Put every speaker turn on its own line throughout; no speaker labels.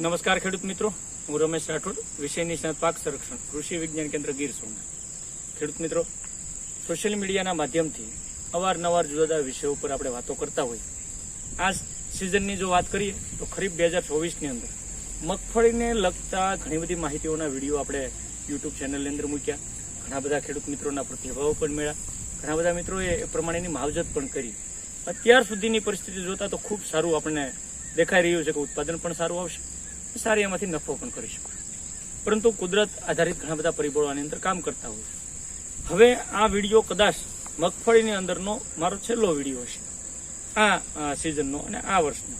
નમસ્કાર ખેડૂત મિત્રો. હું રમેશ રાઠોડ વિષય નિષ્ણાત પાક સંરક્ષણ, કૃષિ વિજ્ઞાન કેન્દ્ર ગીર સોમનાથ. ખેડૂત મિત્રો, સોશિયલ મીડિયાના માધ્યમથી અવારનવાર જુદા જુદા વિષયો ઉપર આપણે વાતો કરતા હોઈએ. આ સિઝનની જો વાત કરીએ, તો ખરીફ બે હજાર ચોવીસની અંદર મગફળીને લગતા ઘણી બધી માહિતીઓના વીડિયો આપણે યુટ્યુબ ચેનલની અંદર મૂક્યા. ઘણા બધા ખેડૂત મિત્રોના પ્રતિભાવો પણ મળ્યા. ઘણા બધા મિત્રોએ એ પ્રમાણેની માવજત પણ કરી. અત્યાર સુધીની પરિસ્થિતિ જોતા તો ખૂબ સારું આપણને દેખાઈ રહ્યું છે કે ઉત્પાદન પણ સારું આવશે. સારી એમાંથી નફો પણ કરી શકો. પરંતુ કુદરત આધારિત ઘણા બધા પરિબળો આની અંદર કામ કરતા હોય છે. હવે આ વીડિયો કદાચ મગફળીની અંદરનો મારો છેલ્લો વીડિયો હશે. આ સિઝનનો અને આ વર્ષનો.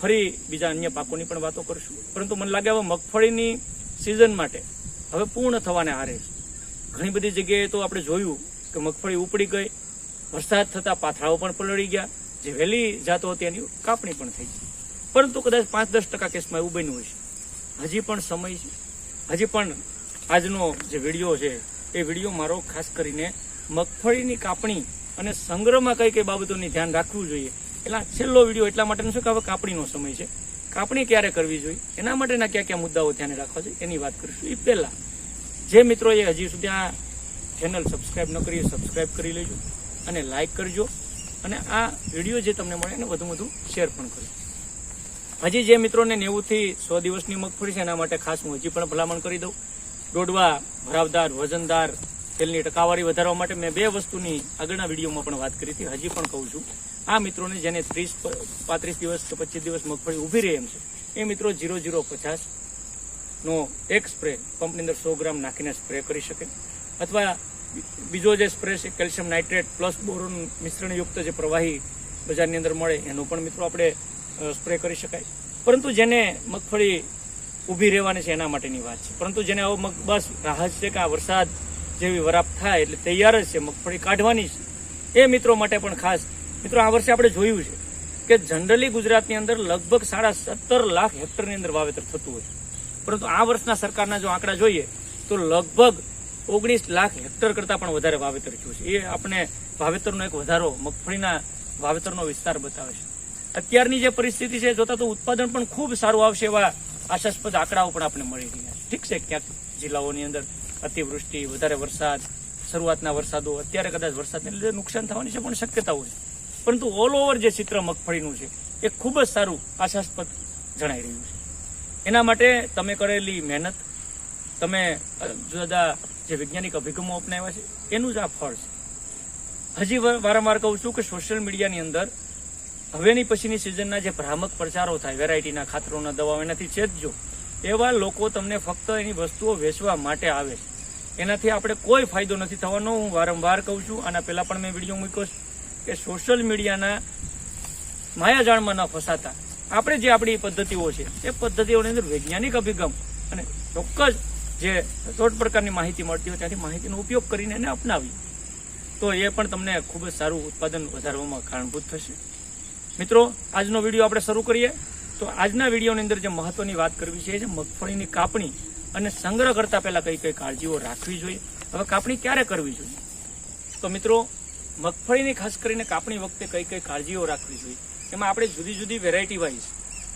ફરી બીજા અન્ય પાકોની પણ વાતો કરીશું. પરંતુ મને લાગે હવે મગફળીની સિઝન માટે હવે પૂર્ણ થવાને આરે છે. ઘણી બધી જગ્યાએ તો આપણે જોયું કે મગફળી ઉપડી ગઈ. વરસાદ થતાં પાથરાઓ પણ પલળી ગયા. જે વહેલી જાતો હતી એની કાપણી પણ થઈ ગઈ. પરંતુ કદાચ પાંચ દસ ટકા કેસમાં એવું બન્યું હશે. હજી પણ સમય છે. હજી પણ આજનો જે વીડિયો છે, એ વીડિયો મારો ખાસ કરીને મગફળીની કાપણી અને સંગ્રહમાં કઈ કઈ બાબતોની ધ્યાન રાખવું જોઈએ એટલે છેલ્લો વીડિયો એટલા માટેનો છે કે હવે કાપણીનો સમય છે. કાપણી ક્યારે કરવી જોઈએ? એના માટેના કયા કયા મુદ્દાઓ ધ્યાને રાખવા જોઈએ? એની વાત કરીશું. એ પહેલા, જે મિત્રોએ હજી સુધી આ ચેનલ સબસ્ક્રાઈબ ન કરી સબસ્ક્રાઈબ કરી લેજો અને લાઈક કરજો અને આ વીડિયો જે તમને મળે એને વધુ વધુ શેર પણ કરજો. હજી જે મિત્રોને નેવુંથી સો દિવસની મગફળી છે એના માટે ખાસ હું હજી પણ ભલામણ કરી દઉં. દોડવા, ભરાવદાર, વજનદાર, તેલની ટકાવારી વધારવા માટે મેં બે વસ્તુની આગળના વિડીયોમાં પણ વાત કરી હતી, હજી પણ કહું છું. આ મિત્રોને જેને ત્રીસ, પાંત્રીસ દિવસ કે પચીસ દિવસ મગફળી ઊભી રહે એમ છે, એ મિત્રો જીરો જીરો પચાસ નો એક સ્પ્રે પંપની અંદર સો ગ્રામ નાખીને સ્પ્રે કરી શકે. અથવા બીજો જે સ્પ્રે છે, કેલ્શિયમ નાઇટ્રેટ પ્લસ બોરોન મિશ્રણયુક્ત જે પ્રવાહી બજારની અંદર મળે, એનો પણ મિત્રો આપણે સ્પ્રે કરી શકાય. પરંતુ જેને મગફળી ઊભી રહેવાની છે એના માટેની વાત છે. પરંતુ જેને આવો મગ, બસ રાહ છે કે આ વરસાદ જેવી વરાપ થાય એટલે તૈયાર જ છે, મગફળી કાઢવાની છે એ મિત્રો માટે પણ ખાસ, મિત્રો આ વર્ષે આપણે જોયું છે કે જનરલી ગુજરાતની અંદર લગભગ સાડા સત્તર લાખ હેક્ટરની અંદર વાવેતર થતું હોય પરંતુ આ વર્ષના સરકારના જો આંકડા જોઈએ તો લગભગ ઓગણીસ લાખ હેક્ટર કરતાં પણ વધારે વાવેતર થયું છે. એ આપણે વાવેતરનો એક વધારો, મગફળીના વાવેતરનો વિસ્તાર બતાવે છે. અત્યારની જે પરિસ્થિતિ છે, જોતા તો ઉત્પાદન પણ ખૂબ સારું આવશે એવા આશાસ્પદ આંકડાઓ પણ આપણે મળી રહ્યા છે. ઠીક છે, ક્યાંક જિલ્લાઓની અંદર અતિવૃષ્ટિ, વધારે વરસાદ, શરૂઆતના વરસાદો, અત્યારે કદાચ વરસાદને લીધે નુકસાન થવાની છે પણ શક્યતાઓ છે. પરંતુ ઓલ ઓવર જે ચિત્ર મગફળીનું છે, એ ખૂબ જ સારું આશાસ્પદ જણાઈ રહ્યું છે. એના માટે તમે કરેલી મહેનત, તમે જુદા જુદા જે વૈજ્ઞાનિક અભિગમો અપનાવ્યા છે, એનું જ આ ફળ છે. હજી વારંવાર કહું છું કે સોશિયલ મીડિયાની અંદર હવેની પછીની સિઝનના જે ભ્રામક પ્રચારો થાય વેરાયટીના ખાતરોના દવાઓ એનાથી ચેતજો એવા લોકો તમને ફક્ત એની વસ્તુઓ વેચવા માટે આવે છે. એનાથી આપણે કોઈ ફાયદો નથી થવાનો. હું વારંવાર કહું છું, આના પહેલા પણ મેં વીડિયો મૂક્યો છે કે સોશિયલ મીડિયાના માયાજાળમાં ન ફસાતા. આપણે જે આપણી પદ્ધતિઓ છે, એ પદ્ધતિઓની અંદર વૈજ્ઞાનિક અભિગમ અને ચોક્કસ જે સચોટ પ્રકારની માહિતી મળતી હોય ત્યાંથી માહિતીનો ઉપયોગ કરીને એને અપનાવી તો એ પણ તમને ખૂબ જ સારું ઉત્પાદન વધારવામાં કારણભૂત થશે. મિત્રો, આજનો વીડિયો આપણે શરૂ કરીએ. તો આજના વિડીયોની અંદર જે મહત્વની વાત કરવી છે એ મગફળીની કાપણી અને સંગ્રહ કરતા પહેલા કઈ કઈ કાળજીઓ રાખવી જોઈએ. હવે કાપણી ક્યારે કરવી જોઈએ? તો મિત્રો, મગફળીની ખાસ કરીને કાપણી વખતે કઈ કઈ કાળજીઓ રાખવી જોઈએ? એમાં આપણે જુદી જુદી વેરાયટી વાઇઝ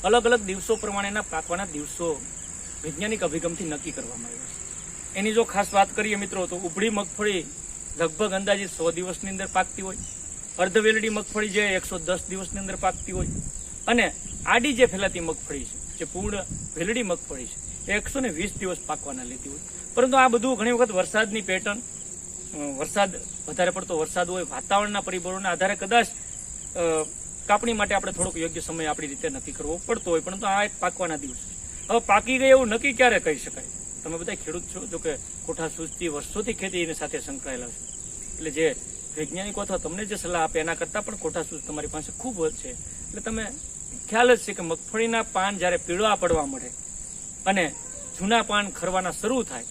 અલગ અલગ દિવસો પ્રમાણેના પાકવાના દિવસો વૈજ્ઞાનિક અભિગમથી નક્કી કરવામાં આવ્યો છે. એની જો ખાસ વાત કરીએ મિત્રો, તો ઉભળી મગફળી લગભગ અંદાજે સો દિવસની અંદર પાકતી હોય. અર્ધવેલડી મગફળી જે એકસો દસ દિવસની અંદર પાકતી હોય અને આડી જે ફેલાતી મગફળી છે, જે પૂર્ણ વેલડી મગફળી છે, એ એકસો ને વીસ દિવસ પાકવાના લેતી હોય પરંતુ આ બધું ઘણી વખત વરસાદની પેટર્ન વરસાદ વધારે પડતો વરસાદ હોય, વાતાવરણના પરિબળોના આધારે કદાચ કાપણી માટે આપણે થોડોક યોગ્ય સમય આપણી રીતે નક્કી કરવો પડતો હોય, પરંતુ આ એક પાકવાના દિવસ હવે પાકી ગઈ એવું નક્કી ક્યારે કહી શકાય? તમે બધા ખેડૂત છો જો કે કોઠા સૂઝથી વર્ષોથી ખેતી એની સાથે સંકળાયેલા છો. એટલે જે વૈજ્ઞાનિકો અથવા તમને જે સલાહ આપે, એના કરતાં પણ ખોટા સૂઝ તમારી પાસે ખૂબ જ છે. એટલે તમે ખ્યાલ જ છે કે મગફળીના પાન જ્યારે પીળવા પડવા મળે અને જૂના પાન ખરવાના શરૂ થાય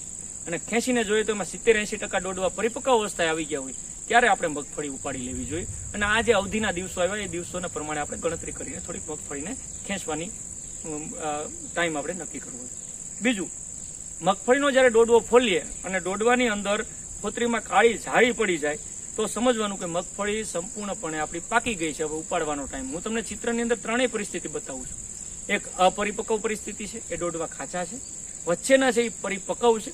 અને ખેંચીને જોઈએ તો એમાં સિત્તેર એંશી ટકા દોડવા પરિપક્વ અવસ્થાએ આવી ગયા હોય, ત્યારે આપણે મગફળી ઉપાડી લેવી જોઈએ. અને આ જે અવધિના દિવસો આવ્યા, એ દિવસોના પ્રમાણે આપણે ગણતરી કરીને થોડીક મગફળીને ખેંચવાની ટાઈમ આપણે નક્કી કરવો બીજું, મગફળીનો જ્યારે દોડવો ફોલીએ અને દોડવાની અંદર ખોતરીમાં કાળી ઝાડી પડી જાય તો સમજવાનું કે મગફળી સંપૂર્ણપણે આપણી પાકી ગઈ છે, હવે ઉપાડવાનો ટાઈમ હું તમને ચિત્રની અંદર ત્રણેય પરિસ્થિતિ બતાવું છું. એક અપરિપક્વ પરિસ્થિતિ છે, એ દોડવા ખાચા છે. વચ્ચેના છે એ પરિપક્વ છે,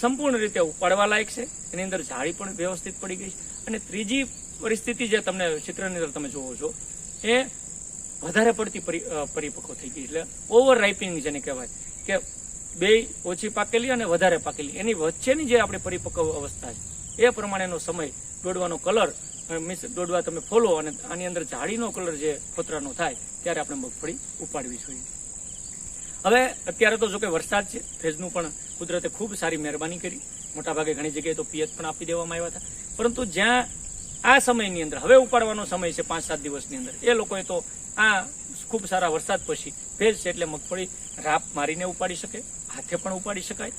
સંપૂર્ણ રીતે ઉપાડવા લાયક છે. એની અંદર જાળી પણ વ્યવસ્થિત પડી ગઈ છે. અને ત્રીજી પરિસ્થિતિ જે તમને ચિત્રની અંદર તમે જોવો છો, એ વધારે પડતી પરિપક્વ થઈ ગઈ. એટલે ઓવર રાઇપિંગ જેને કહેવાય, કે બે ઓછી પાકેલી અને વધારે પાકેલી. એની વચ્ચેની જે આપણી પરિપક્વ અવસ્થા છે એ પ્રમાણેનો સમય દોડવાનો કલર મીન્સ દોડવા તમે ફોલો અને આની અંદર જાળીનો કલર જે ખોતરાનો થાય, ત્યારે આપણે મગફળી ઉપાડવી જોઈએ હવે અત્યારે તો જો કે વરસાદ છે, ભેજનું પણ કુદરતે ખૂબ સારી મહેરબાની કરી. મોટાભાગે ઘણી જગ્યાએ તો પિયત પણ આપી દેવામાં આવ્યા હતા. પરંતુ જ્યાં આ સમયની અંદર, હવે ઉપાડવાનો સમય છે પાંચ સાત દિવસની અંદર, એ લોકોએ તો આ ખૂબ સારા વરસાદ પછી ભેજ છે એટલે મગફળી રાપ મારીને ઉપાડી શકે, હાથે પણ ઉપાડી શકાય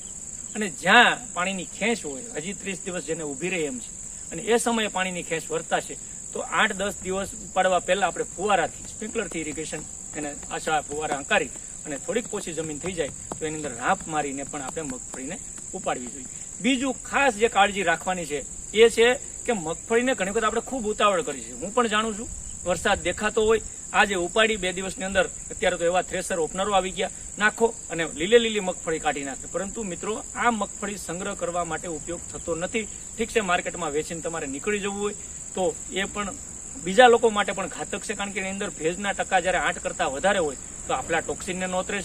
અને જ્યાં પાણીની ખેંચ હોય, હજી ત્રીસ દિવસ જેને ઊભી રહે એમ છે. અને એ સમયે પાણીની ખેંચ વર્તાશે તો આઠ દસ દિવસ ઉપાડવા પહેલા આપણે ફુવારાથી, સ્પ્રિંકલરથી ઇરિગેશન એને આશા, ફુવારા હંકારી અને થોડીક પોછી જમીન થઈ જાય, તો એની અંદર રાપ મારીને પણ આપણે મગફળીને ઉપાડવી જોઈએ. બીજું ખાસ જે કાળજી રાખવાની છે, એ છે કે મગફળીને ઘણી વખત આપણે ખૂબ ઉતાવળ કરી છે. હું પણ જાણું છું, વરસાદ દેખાતો હોય આજે ઉપાડી બે દિવસની અંદર અત્યારે તો એવા થ્રેસર ઓપનરો આવી ગયા. નાખો અને લીલે લીલી મગફળી કાઢી નાખે. પરંતુ મિત્રો, આ મગફળી સંગ્રહ કરવા માટે ઉપયોગ થતો નથી. ઠીક છે, માર્કેટમાં વેચીને તમારે નીકળી જવું હોય તો એ પણ બીજા લોકો માટે પણ ઘાતક છે, કારણ કે એની અંદર ભેજના ટકા જ્યારે આઠ કરતાં વધારે હોય, તો આપણા ટોક્સિનને નોતરે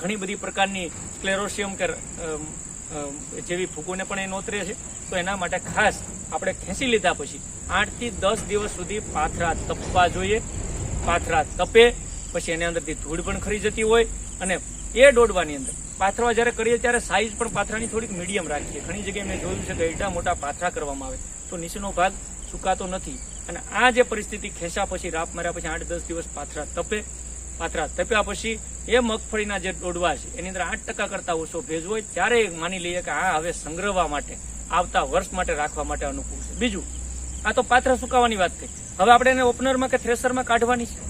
ઘણી બધી પ્રકારની સ્ક્લેરોશિયમ કે જેવી ફૂગોને પણ એ નોતરે છે. તો એના માટે ખાસ આપણે ખેંચી લીધા પછી આઠથી દસ દિવસ સુધી પાથરા તપવા જોઈએ. પાથરા તપે, પછી એની અંદરથી ધૂળ પણ ખરી જતી હોય અને એ દોડવાની અંદર. પાથરવા જ્યારે કરીએ ત્યારે સાઇઝ પણ પાથરાની થોડીક મીડિયમ રાખીએ. ઘણી જગ્યાએ મેં જોયું છે કે એટલા મોટા પાથરા કરવામાં આવે. તો નીચેનો ભાગ સુકાતો નથી. અને આ જે પરિસ્થિતિ ખેંચા પછી, રાપ માર્યા પછી આઠ દસ દિવસ પાથરા તપે. પાથરા તપ્યા પછી એ મગફળીના જે દોડવા છે, એની અંદર આઠ ટકા કરતા ઓછો ભેજ હોય, ત્યારે માની લઈએ કે આ હવે સંગ્રહવા માટે, આવતા વર્ષ માટે રાખવા માટે અનુકૂળ છે. બીજું, આ તો પાથરા સુકાવાની વાત થઈ. હવે આપણે એને ઓપનરમાં કે થ્રેસરમાં કાઢવાની છે?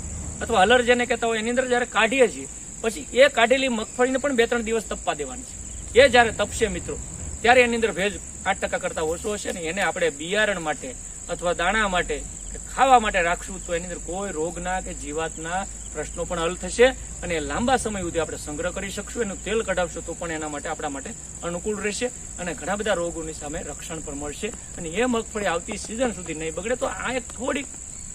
અથવા હલર જેને કહેતા હોય, એની અંદર જ્યારે કાઢીએ છીએ, પછી એ કાઢેલી મગફળીને પણ બે ત્રણ દિવસ તપવા દેવાની છે. એ જ્યારે તપશે મિત્રો, ત્યારે એની અંદર ભેજ આઠ ટકા કરતા ઓછો હશે ને એને આપણે બિયારણ માટે અથવા દાણા માટે કે ખાવા માટે રાખશું તો એની અંદર કોઈ રોગના કે જીવાતના પ્રશ્નો પણ હલ થશે અને લાંબા સમય સુધી આપણે સંગ્રહ કરી શકશું, એનું તેલ કઢાવશું તો પણ એના માટે આપણા માટે અનુકૂળ રહેશે અને ઘણા બધા રોગોની સામે રક્ષણ પણ મળશે. અને એ મગફળી આવતી સિઝન સુધી નહીં બગડે તો આ એક થોડીક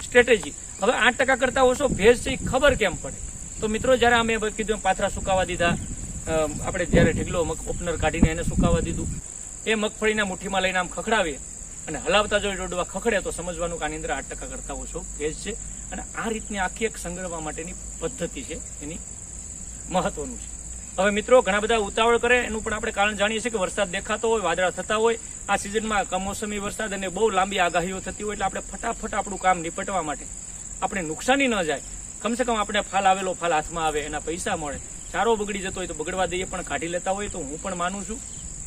સ્ટ્રેટેજી હવે આઠ ટકા કરતા ઓછો ભેજ છે ખબર કેમ પડે? તો મિત્રો, જ્યારે અમે કીધું પાથરા સુકાવા દીધા આપણે જ્યારે ઢીગલો ઓપનર કાઢીને એને સુકાવા દીધું, એ મગફળીના મુઠ્ઠીમાં લઈને આમ ખખડાવીએ અને હલાવતા જો ડોડવા ખખડે તો સમજવાનું કે આની અંદર આઠ ટકા કરતા ઓછો ભેજ છે. અને આ રીતની આખી એક સંગ્રહવા માટેની પદ્ધતિ છે. એની મહત્વનું છે. હવે મિત્રો, ઘણા બધા ઉતાવળ કરે, એનું પણ આપણે કારણ જાણીએ છીએ કે વરસાદ દેખાતો હોય, વાદળા થતા હોય, આ સિઝનમાં કમોસમી વરસાદ અને બહુ લાંબી આગાહીઓ થતી હોય એટલે આપણે ફટાફટ આપણું કામ નિપટવા માટે આપણે નુકસાની ન જાય. કમસે કમ આપણે ફાલ આવેલો ફાલ હાથમાં આવે, એના પૈસા મળે. ચારો બગડી જતો હોય તો બગડવા દઈએ, પણ કાઢી લેતા હોય તો હું પણ માનું છું.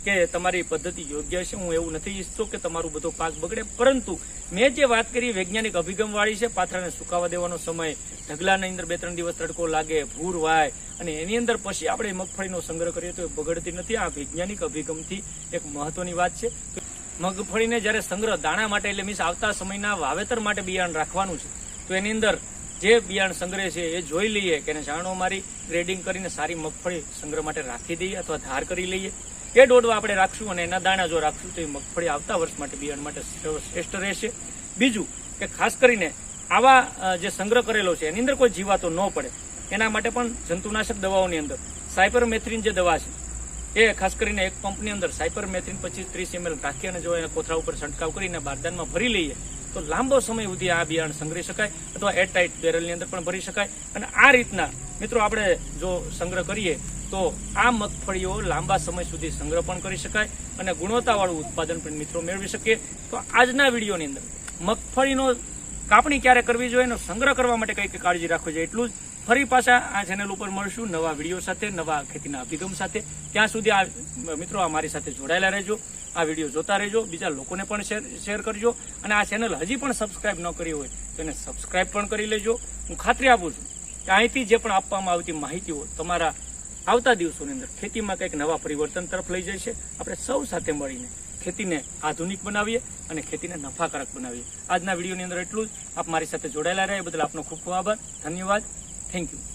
કે તમારી પદ્ધતિ યોગ્ય છે, હું એવું નથી ઈચ્છતો કે તમારું બધો પાક બગડે. પરંતુ મેં જે વાત કરી, વૈજ્ઞાનિક અભિગમ વાળી છે, પાથરાને સુકાવા દેવાનો સમય, ઢગલાની અંદર બે ત્રણ દિવસ તડકો લાગે, ભૂર વાય, અને એની અંદર પછી આપણે મગફળીનો સંગ્રહ કરીએ તો એ બગડતી નથી. આ વૈજ્ઞાનિક અભિગમથી એક મહત્વની વાત છે. મગફળીને જ્યારે સંગ્રહ દાણા માટે, એટલે મીન્સ આવતા સમયના વાવેતર માટે બિયારણ રાખવાનું છે, તો એની અંદર જે બિયારણ સંગ્રહ છે એ જોઈ લઈએ કે એને જાણો મારી ગ્રેડિંગ કરીને સારી મગફળી સંગ્રહ માટે રાખી દઈએ અથવા ધાર કરી લઈએ. એ દોડવા આપણે રાખશું અને એના દાણા જો રાખશું તો એ મગફળી આવતા વર્ષ માટે, બિયારણ માટે શ્રેષ્ઠ રહેશે. બીજું કે ખાસ કરીને આવા જે સંગ્રહ કરેલો છે, એની અંદર કોઈ જીવાતો ન પડે. એના માટે પણ જંતુનાશક દવાઓની અંદર. સાયપરમેથ્રિન જે દવા છે, એ ખાસ કરીને એક પંપની અંદર સાયપરમેથ્રિન પચીસ ત્રીસ એમએલ રાખી અને જો એને કોથળા ઉપર છંટકાવ કરીને બારદાનમાં ભરી લઈએ, તો લાંબો સમય સુધી આ બિયારણ સંગ્રહી શકાય અથવા એરટાઇટ બેરલની અંદર પણ ભરી શકાય. અને આ રીતના મિત્રો આપણે જો સંગ્રહ કરીએ તો આ મગફળીઓ લાંબા સમય સુધી સંગ્રહ પણ કરી શકાય અને ગુણવત્તાવાળું ઉત્પાદન પણ મિત્રો મેળવી શકીએ. તો આજના વિડીયોની અંદર મગફળીનો કાપણી ક્યારે કરવી જોઈએ એનો સંગ્રહ કરવા માટે કઈ કઈ કાળજી રાખવી જોઈએ એટલું જ ફરી પાછા આ ચેનલ ઉપર મળશું નવા વીડિયો સાથે, નવા ખેતીના અભિગમ સાથે. ત્યાં સુધી આ મિત્રો અમારી સાથે જોડાયેલા રહેજો. આ વીડિયો જોતા રહેજો. બીજા લોકોને પણ શેર શેર કરજો. અને આ ચેનલ હજી પણ સબસ્ક્રાઇબ ન કરી હોય તો એને સબસ્ક્રાઇબ પણ કરી લેજો. હું ખાતરી આપું છું કે અહીંથી જે પણ આપવામાં આવતી માહિતીઓ તમારા આવતા દિવસોની અંદર ખેતીમાં કંઈક નવા પરિવર્તન તરફ લઈ જાય છે. આપણે સૌ સાથે મળીને ખેતીને આધુનિક બનાવીએ અને ખેતીને નફાકારક બનાવીએ. આજના વિડીયોની અંદર એટલું જ. આપ મારી સાથે જોડાયેલા રહે એ બદલ આપનો ખૂબ ખૂબ આભાર. ધન્યવાદ. Thank you